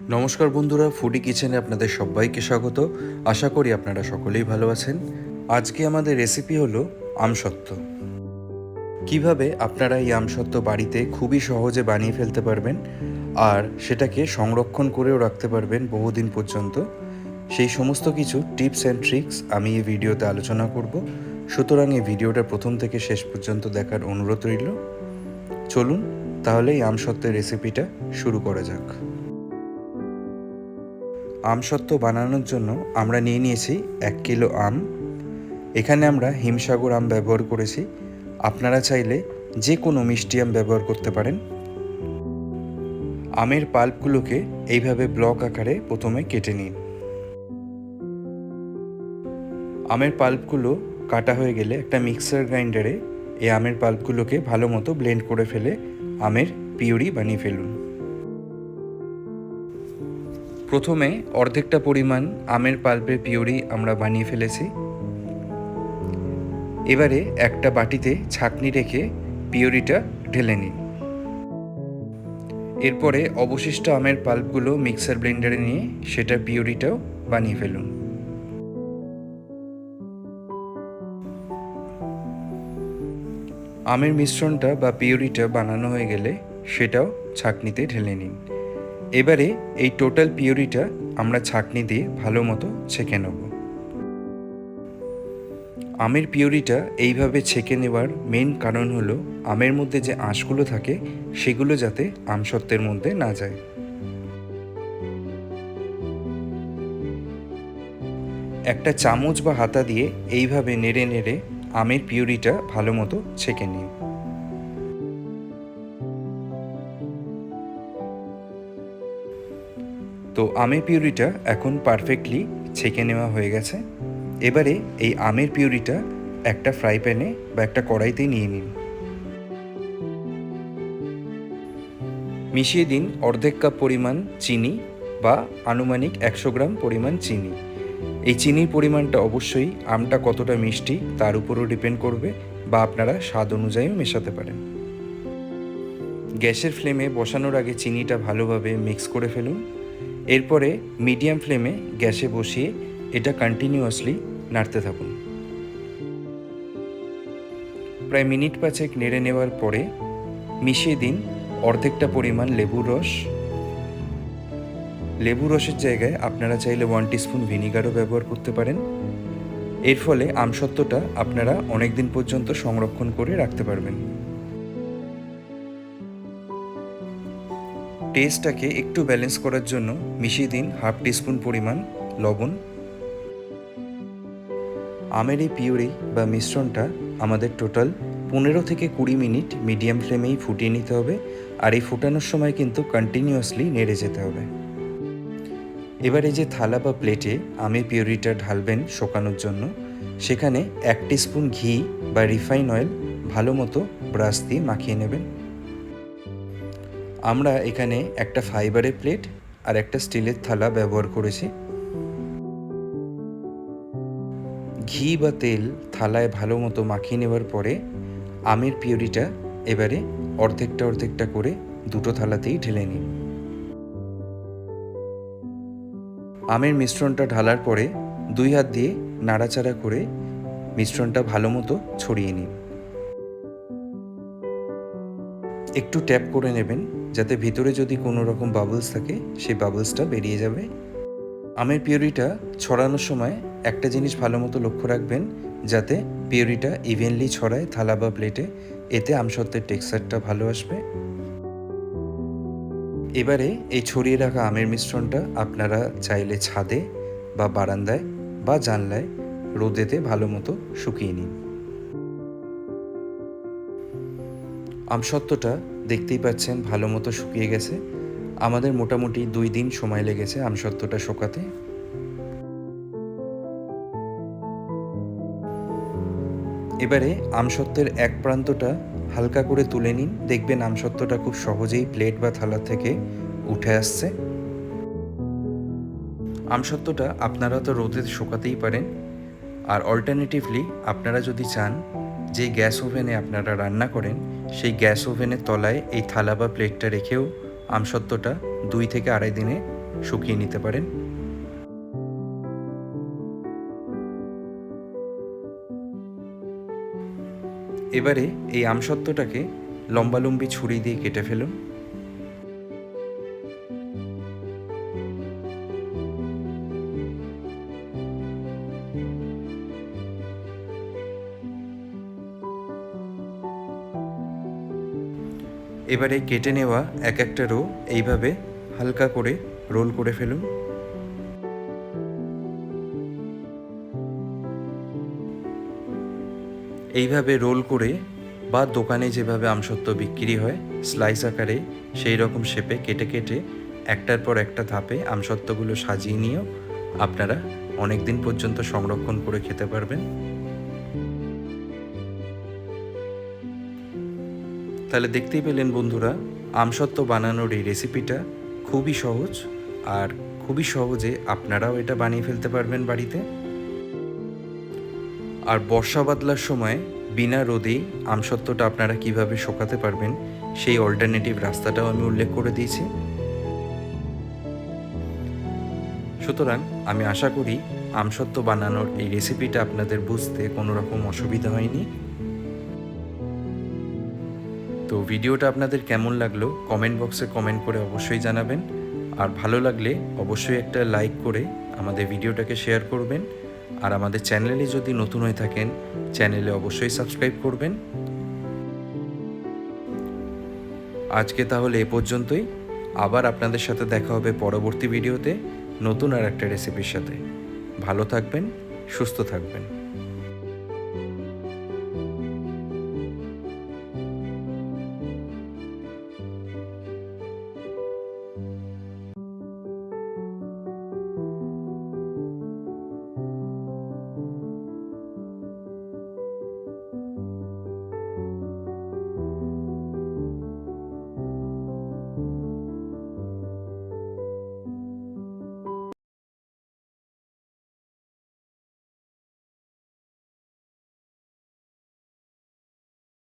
নমস্কার বন্ধুরা ফুডি কিচেনে আপনাদের সবাইকে স্বাগত। আশা করি আপনারা সকলেই ভালো আছেন। আজকে আমাদের রেসিপি হলো আমসত্ত্ব। কীভাবে আপনারা এই আমসত্ত্ব বাড়িতে খুবই সহজে বানিয়ে ফেলতে পারবেন আর সেটাকে সংরক্ষণ করেও রাখতে পারবেন বহুদিন পর্যন্ত, সেই সমস্ত কিছু টিপস অ্যান্ড ট্রিক্স আমি এই ভিডিওতে আলোচনা করব। সুতরাং এই ভিডিওটা প্রথম থেকে শেষ পর্যন্ত দেখার অনুরোধ রইল। চলুন, তাহলে এই আমসত্ত্বের রেসিপিটা শুরু করা যাক। আমসত্ত্ব বানানোর জন্য আমরা নিয়ে নিয়েছি এক কিলো আম। এখানে আমরা হিমসাগর আম ব্যবহার করেছি। আপনারা চাইলে যে কোনো মিষ্টি আম ব্যবহার করতে পারেন। আমের পাল্পগুলোকে এইভাবে ব্লক আকারে প্রথমে কেটে নিন। আমের পাল্পগুলো কাটা হয়ে গেলে একটা মিক্সার গ্রাইন্ডারে এই আমের পাল্পগুলোকে ভালো মতো ব্লেন্ড করে ফেলে আমের পিউরি বানিয়ে ফেলুন। প্রথমে অর্ধেকটা পরিমাণ আমের পাল্পের পিওরি আমরা বানিয়ে ফেলেছি। এবারে একটা বাটিতে ছাকনি রেখে পিওরিটা ঢেলে নিন এরপরে অবশিষ্ট আমের পাল্পগুলো মিক্সার ব্লেন্ডারে নিয়ে সেটা পিওরিটাও বানিয়ে ফেলুন। আমের মিশ্রণটা বা পিউরিটা বানানো হয়ে গেলে সেটাও ছাকনিতে ঢেলে নিন। এবারে এই টোটাল পিউরিটা আমরা ছাকনি দিয়ে ভালো মতো ছেঁকে নেব। আমের পিউরিটা এইভাবে ছেঁকে নেওয়ার মেন কারণ হলো আমের মধ্যে যে আঁশগুলো থাকে, সেগুলো যাতে আমসত্ত্বের মধ্যে না যায়। একটা চামচ বা হাতা দিয়ে এইভাবে নেড়ে নেড়ে আমের পিউরিটা ভালো মতো ছেঁকে নিন তো আমের পিউরিটা এখন পারফেক্টলি ছেঁকে নেওয়া হয়ে গেছে। এবারে এই আমের পিউরিটা একটা ফ্রাই প্যানে বা একটা কড়াইতে নিয়ে নিন। মিশিয়ে দিন অর্ধেক কাপ পরিমাণ চিনি বা আনুমানিক একশো গ্রাম পরিমাণ চিনি। এই চিনির পরিমাণটা অবশ্যই আমটা কতটা মিষ্টি তার উপরও ডিপেন্ড করবে বা আপনারা স্বাদ অনুযায়ীও মেশাতে পারেন। গ্যাসের ফ্লেমে বসানোর আগে চিনিটা ভালোভাবে মিক্স করে ফেলুন। এরপরে মিডিয়াম ফ্লেমে গ্যাসে বসিয়ে এটা কন্টিনিউয়াসলি নাড়তে থাকুন। প্রায় মিনিট পাঁচেক নেড়ে নেওয়ার পরে মিশিয়ে দিন অর্ধেকটা পরিমাণ লেবুর রস। লেবু রসের জায়গায় আপনারা চাইলে ওয়ান টিস্পুন ভিনিগারও ব্যবহার করতে পারেন। এর ফলে আমসত্ত্বটা আপনারা অনেক দিন পর্যন্ত সংরক্ষণ করে রাখতে পারবেন। টেস্টটাকে একটু ব্যালেন্স করার জন্য মিশিয়ে দিন হাফ টিস্পুন পরিমাণ লবণ। আমের এই পিউরি বা মিশ্রণটা আমাদের টোটাল পনেরো থেকে কুড়ি মিনিট মিডিয়াম ফ্লেমেই ফুটিয়ে নিতে হবে আর এই ফোটানোর সময় কিন্তু কন্টিনিউয়াসলি নেড়ে যেতে হবে। এবারে যে থালা বা প্লেটে আমের পিউরিটা ঢালবেন শোকানোর জন্য, সেখানে এক স্পুন ঘি বা রিফাইন অয়েল ভালো মতো ব্রাশ দিয়ে মাখিয়ে নেবেন। আমরা এখানে একটা ফাইবারের প্লেট আর একটা স্টিলের থালা ব্যবহার করেছি। ঘি বা তেল থালায় ভালো মতো মাখিয়ে নেওয়ার পরে আমের পিউরিটা এবারে অর্ধেকটা অর্ধেকটা করে দুটো থালাতেই ঢেলে নিন আমের মিশ্রণটা ঢালার পরে দুই হাত দিয়ে নাড়াচাড়া করে মিশ্রণটা ভালো মতো ছড়িয়ে নিন একটু ট্যাপ করে নেবেন। যাতে ভিতরে যদি কোনো রকম বাবলস থাকে, সেই বাবলসটা বেরিয়ে যাবে। আমের পিউরিটা ছড়ানোর সময় একটা জিনিস ভালো মতো লক্ষ্য রাখবেন, যাতে পিউরিটা ইভেনলি ছড়ায় থালা বা প্লেটে এতে আমসত্ত্বের টেক্সচারটা ভালো আসবে। এবারে এই ছড়িয়ে রাখা আমের মিশ্রণটা আপনারা চাইলে ছাদে বা বারান্দায় বা জানলায় রোদেতে ভালো মতো শুকিয়ে নিন। আমসত্ত্বটা দেখতেই পাচ্ছেন ভালো মতো শুকিয়ে গেছে। আমাদের মোটামুটি দুই দিন সময় লেগেছে আমসত্ত্বটা শোকাতে। এবারে আমসত্ত্বের এক প্রান্তটা হালকা করে তুলে নিন। দেখবেন আমসত্ত্বটা খুব সহজেই প্লেট বা থালা থেকে উঠে আসছে। আমসত্ত্বটা আপনারা তো রোদে শোকাতেই পারেন। আর অল্টারনেটিভলি আপনারা যদি চান যে গ্যাস ওভেনে আপনারা রান্না করেন, সেই গ্যাস ওভেনের তলায় এই থালা বা প্লেটটা রেখেও আমসত্ত্বটা দুই থেকে আড়াই দিনে শুকিয়ে নিতে পারেন। এবারে এই আমসত্ত্বটাকে লম্বালম্বি ছুরি দিয়ে কেটে ফেলুন। এবারে কেটে নেওয়া এক একটা রো এইভাবে হালকা করে রোল করে ফেলুন। এইভাবে রোল করে বা দোকানে যেভাবে আমসত্ত্ব বিক্রি হয় স্লাইস আকারে সেই রকম শেপে কেটে কেটে একটার পর একটা ধাপে আমসত্ত্বগুলো সাজিয়ে নিয়েও আপনারা অনেক দিন পর্যন্ত সংরক্ষণ করে খেতে পারবেন। তাহলে দেখতেই পেলেন বন্ধুরা, আমসত্ত্ব বানানোর এই রেসিপিটা খুবই সহজ আর খুবই সহজে আপনারাও এটা বানিয়ে ফেলতে পারবেন বাড়িতে। আর বর্ষা বাদলার সময় বিনা রোদেই আমসত্ত্বটা আপনারা কীভাবে শোকাতে পারবেন, সেই অল্টারনেটিভ রাস্তাটাও আমি উল্লেখ করে দিয়েছি। সুতরাং আমি আশা করি আমসত্ত্ব বানানোর এই রেসিপিটা আপনাদের বুঝতে কোনো রকম অসুবিধা হয়নি। তো ভিডিওটা আপনাদের কেমন লাগল কমেন্ট বক্সে কমেন্ট করে অবশ্যই জানাবেন। আর ভালো লাগলে অবশ্যই একটা লাইক করে আমাদের ভিডিওটাকে শেয়ার করবেন। আর আমাদের চ্যানেলে যদি নতুন হয়ে থাকেন, চ্যানেলে অবশ্যই সাবস্ক্রাইব করবেন। আজকে তাহলে এ পর্যন্তই। আবার আপনাদের সাথে দেখা হবে পরবর্তী ভিডিওতে নতুন আর একটা রেসিপির সাথে। ভালো থাকবেন, সুস্থ থাকবেন।